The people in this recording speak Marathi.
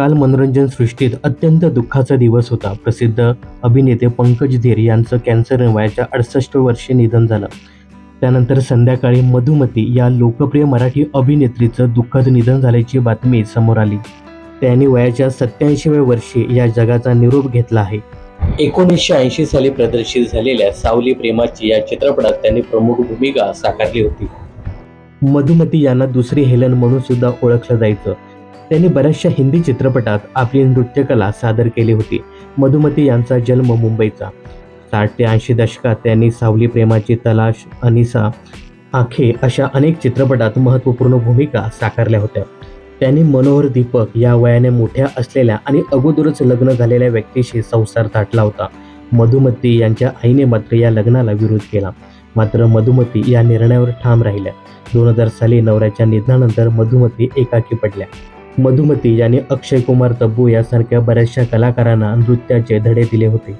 काल मनोरंजन सृष्टीत अत्यंत दुःखाचा दिवस होता. प्रसिद्ध अभिनेते पंकज धीर यांचं कॅन्सरने वयाच्या अडसष्ट वर्षी निधन झालं. त्यानंतर संध्याकाळी मधुमती या लोकप्रिय मराठी अभिनेत्रीचं दुःखद निधन झाल्याची बातमी समोर आली. त्यांनी वयाच्या सत्याऐंशीव्या वर्षी या जगाचा निरोप घेतला आहे. एकोणीसशे ऐंशी साली प्रदर्शित झालेल्या सावली प्रेमाची या चित्रपटात त्यांनी प्रमुख भूमिका साकारली होती. मधुमती यांना दुसरी हेलन म्हणून सुद्धा ओळखलं जायचं. त्यांनी बऱ्याचशा हिंदी चित्रपटात आपली नृत्यकला सादर केली होती. मधुमती यांचा जन्म मुंबईचा. साठ ते ऐंशी दशकात त्यांनी सावली प्रेमाची तलाश अनिसा आखे अशा अनेक चित्रपटात महत्त्वपूर्ण भूमिका साकारल्या होत्या. त्यांनी मनोहर दीपक या वयाने मोठ्या असलेल्या आणि अगोदरच लग्न झालेल्या व्यक्तीशी संसार थाटला होता. मधुमती यांच्या आईने मात्र या लग्नाला विरोध केला. मात्र मधुमती या निर्णयावर ठाम राहिल्या. दोन हजार साली नवऱ्याच्या निधनानंतर मधुमती एकाकी पडल्या. मधुमती यांनी अक्षय कुमार तब्बू यासारख्या बऱ्याचशा कलाकारांना नृत्याचे धडे दिले होते.